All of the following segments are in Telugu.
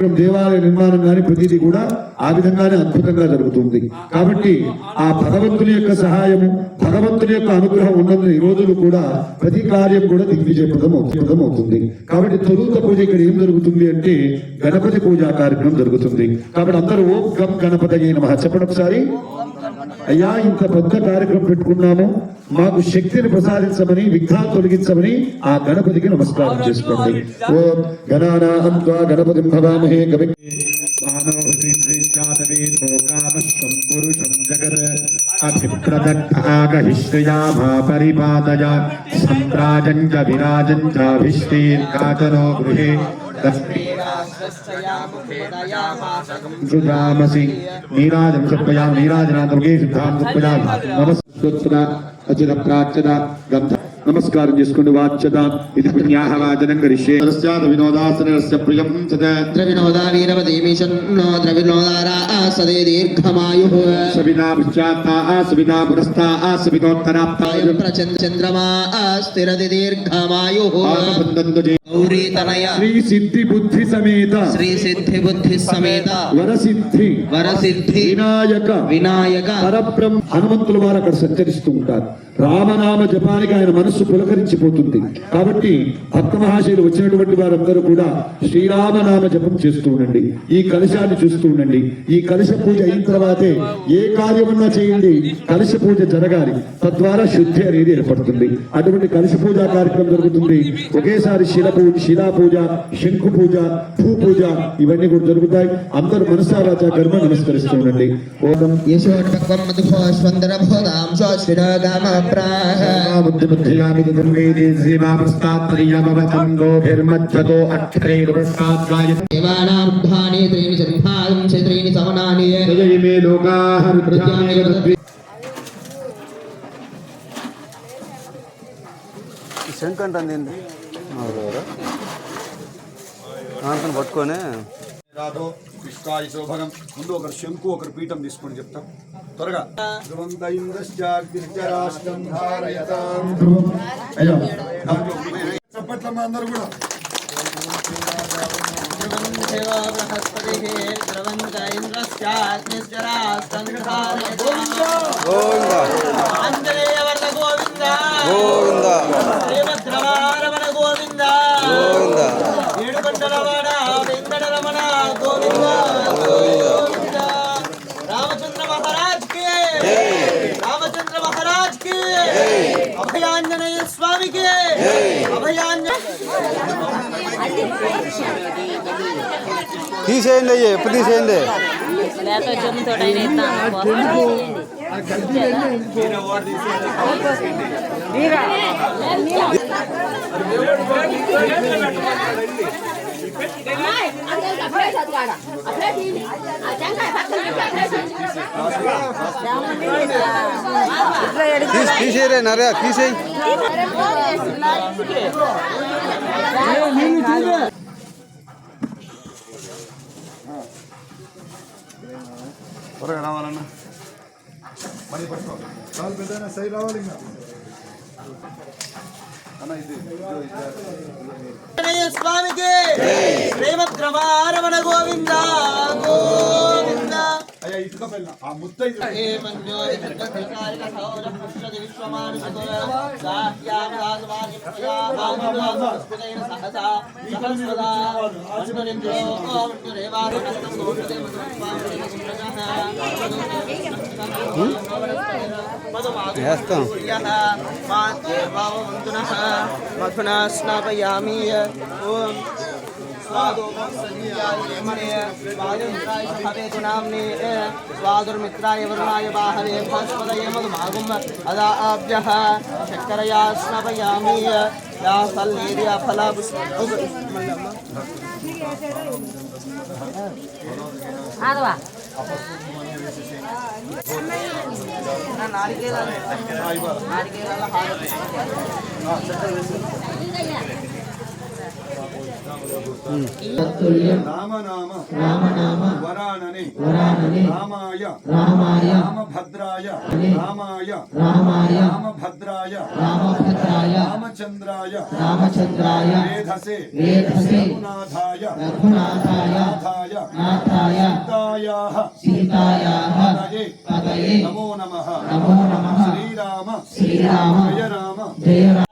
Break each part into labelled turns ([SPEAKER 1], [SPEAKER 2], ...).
[SPEAKER 1] దేవాలయ నిర్మాణం కానీ ప్రతిదీ కూడా ఆ విధంగానే అద్భుతంగా జరుగుతుంది. కాబట్టి ఆ భగవంతుని యొక్క సహాయము భగవంతుని యొక్క అనుగ్రహం ఉన్నందున ఈ రోజులు కూడా ప్రతి కార్యం కూడా దిగ్విజయప్రదం అవుతుంది అవుతుంది. కాబట్టి తొలుత పూజ ఇక్కడ ఏం జరుగుతుంది అంటే గణపతి పూజా కార్యక్రమం జరుగుతుంది. కాబట్టి అందరూ ఓం గం గణపతి మహా చెప్పడం ఒకసారి. అయ్యా ఇంత పెద్ద కార్యక్రమం పెట్టుకున్నాము. మాకు శక్తిని ప్రసాదించమని విఘ్నాలు తొలగించమని ఆ గణపతికి నమస్కారం చేసుకోండి. ఓం గణానాహంత్వా గణపతి భవామహే కవి
[SPEAKER 2] పరిపాదయ సంప్రాజం చ విరాజం చాభిష్టీర్ఘాతనో గృహే. సుజామసి నీరాజం సమర్పయాం నీరాజనాథముఖే శుద్ధాం సమర్పయాం నమస్కృత్న అచిత ప్రాచ్యత గంధ. నమస్కారం చేసుకోండి వాచ్యత. ఇది పుణ్యాహవాచనం కరిష్యే. సరస్యాద వినోదాసనస్య ప్రియం చద
[SPEAKER 3] ద్రవినోదా వీరవదేమీశన్నో ద్రవినోదారా సదే దీర్ఘమాయుః.
[SPEAKER 2] సవినా పశ్చాత్తా సవినా పురస్తా సవినోత్తరాప్తా
[SPEAKER 3] చంద్రమా స్థిరది దీర్ఘమాయుః.
[SPEAKER 2] ఆపబంధంతు జే
[SPEAKER 3] గౌరీ తనయ
[SPEAKER 1] శ్రీ సిద్ధి బుద్ధి సమేత
[SPEAKER 3] శ్రీ సిద్ధి బుద్ధి సమేత
[SPEAKER 1] వరసిద్ధి.
[SPEAKER 3] వరసిద్ధి.
[SPEAKER 1] వినాయక.
[SPEAKER 3] వినాయక.
[SPEAKER 1] పరబ్రహ్మ. హనుమంతుల వారు అక్కడ సంచరిస్తూ ఉంటారు. రామనామ జపానికి ఆయన మనస్సు పులకరించిపోతుంది. కాబట్టి భక్త మహాశయులు వచ్చినటువంటి వారందరూ కూడా శ్రీరామనామ జపం చేస్తూ ఉండండి. ఈ కలశాన్ని చూస్తూ ఉండండి. ఈ కలశ పూజ అయిన తర్వాతే ఏ కార్యమన్నా చేయండి. కలశ పూజ జరగాలి. తద్వారా శుద్ధి అనేది ఏర్పడుతుంది. అటువంటి కలశ పూజ కార్యక్రమం జరుగుతుంది. ఒకేసారి శిల పూజ శిలా పూజ శంకు పూజ భూ పూజ ఇవన్నీ కూడా జరుగుతాయి. అందరూ మనసావాచ కర్మ నమస్కరిస్తూ ఉండండి. ఓం
[SPEAKER 3] యశోన్మక్వం
[SPEAKER 4] అంతను పట్టుకొని.
[SPEAKER 5] రాధో విష్టాయి శోభనం ముందు ఒకరు శంకు ఒకరు పీఠం తీసుకొని చెప్తాం. త్వరగా. చప్పట్లమ్మ అందరూ కూడా.
[SPEAKER 6] గోవింద.
[SPEAKER 4] గోవింద.
[SPEAKER 6] గోవింద.
[SPEAKER 4] గోవింద
[SPEAKER 6] ఏడుకొండలవాడ వెంకటరమణ గోవింద గోవింద రామచంద్ర మహారాజ్ కి రామచంద్ర మహారాజ్ కి అభయాంజనేయ స్వామికి అభయాంజ
[SPEAKER 4] తీసేయండి అయ్యి ఎప్పుడు తీసేయండి
[SPEAKER 7] లేకపోతే జమ్ముతోటైనా ఇస్తాను
[SPEAKER 4] తీసి తీసేయరే నరే తీసేయి.
[SPEAKER 5] త్వరగా రావాలన్నా. మనీ పట్టుకో. చాలా పెద్ద సై రావాలి ఇంకా.
[SPEAKER 6] స్వామికి శ్రీమద్రమారమణ గోవింద గోవింద.
[SPEAKER 4] వేస్తాం
[SPEAKER 6] మధునా స్నాపయామి ఓం हवेतुनाम्नेः स्वादुर्मित्राय वरुणाय वाहवे भास्पदये मधुमागुम् अदाभ्यः। शर्करया स्नपयामि या फलेर्या फला नारिकेल
[SPEAKER 3] नारिकेल
[SPEAKER 5] రామనామ
[SPEAKER 3] రామనామ
[SPEAKER 5] వరానని
[SPEAKER 3] వరానని
[SPEAKER 5] రామాయ
[SPEAKER 3] రామాయ
[SPEAKER 5] రామభద్రాయ రామాయ
[SPEAKER 3] రామాయ
[SPEAKER 5] రామభద్రాయ
[SPEAKER 3] రామభద్రాయ
[SPEAKER 5] రామచంద్రాయ
[SPEAKER 3] రామచంద్రాయ
[SPEAKER 5] వేధసే
[SPEAKER 3] వేధసే
[SPEAKER 5] రఘునాథాయ
[SPEAKER 3] రఘునాథాయ
[SPEAKER 5] నాథాయ
[SPEAKER 6] నాథాయ
[SPEAKER 5] సీతాయాః
[SPEAKER 6] సీతాయాః
[SPEAKER 5] పదయే
[SPEAKER 6] పదయే
[SPEAKER 5] నమో నమః
[SPEAKER 6] నమో నమః
[SPEAKER 5] శ్రీరామ
[SPEAKER 6] శ్రీరామ
[SPEAKER 5] జయ రామ
[SPEAKER 6] జయ రామ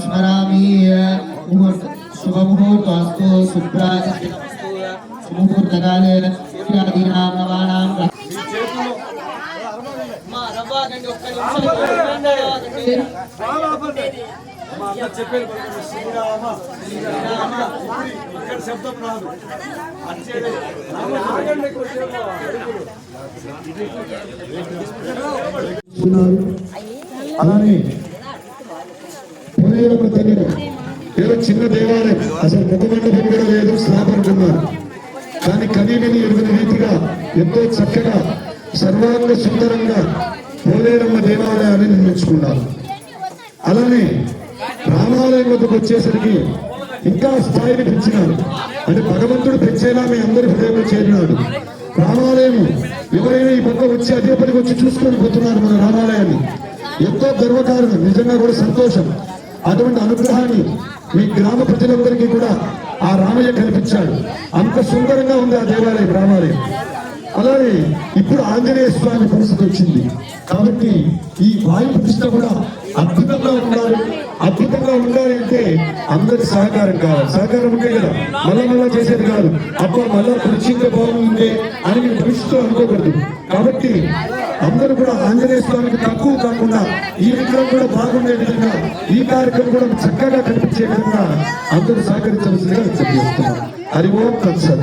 [SPEAKER 6] స్మరామి ముహూర్త శుభముహూర్తస్తు శుభ్రాస్తు సుముహూర్తకాలే సూర్యాదీనాం నవానాం
[SPEAKER 5] మీ చేతుల్లో మా అమ్మ చెప్పేది పలకండి. శ్రీరామ శ్రీరామ. ఇక్కడ శబ్దం రాదు. వచ్చేది
[SPEAKER 1] అలానే పునేరమ్మ తల్లిని ఏదో చిన్న దేవాలయం. అసలు ముఖమండపం కూడా లేదు స్లాబ్ దాన్ని కానీ కనీవిని ఎరుగిన రీతిగా ఎంతో చక్కగా సర్వాంగ సుందరంగా పోలేరమ్మ దేవాలయాన్ని నిర్మించుకున్నారు. అలానే రామాలయం వద్దకు వచ్చేసరికి ఇంకా స్థాయిని పెంచినాడు. అంటే భగవంతుడు పెంచేలా మీ అందరి హృదయంలో చేరినాడు. రామాలయం ఎవరైనా ఈ పక్క వచ్చి అదే పనికి వచ్చి చూసుకొని పోతున్నారు మన రామాలయాన్ని. ఎంతో గర్వకారణం నిజంగా కూడా సంతోషం. అటువంటి అనుగ్రహాన్ని మీ గ్రామ ప్రజలందరికీ కూడా ఆ రామయ్య కల్పించాడు. అంత సుందరంగా ఉంది ఆ దేవాలయం రామాలయం. అలానే ఇప్పుడు ఆంజనేయ స్వామి పరిస్థితి వచ్చింది. కాబట్టి ఈ వాయు ప్రతిష్ట కూడా అద్భుతంగా ఉండాలి అద్భుతంగా ఉండాలి అంటే అందరి సహకారం కావాలి. సహకారం ఉంటే కదా మళ్ళా మళ్ళా చేసేది కాదు. అబ్బా మళ్ళా కుర్చీగా బాగుంది అని మీరు దృష్టితో అనుకోకూడదు. కాబట్టి అందరూ కూడా ఆంజనేయ స్వామికి తక్కువ కాకుండా ఈ విగ్రహం కూడా బాగుండే విధంగా ఈ కార్యక్రమం కూడా చక్కగా కనిపించే విధంగా అందరూ సహకరించవలసిందిగా విజ్ఞప్తి చేస్తున్నాం హరి ఓం కన్సర్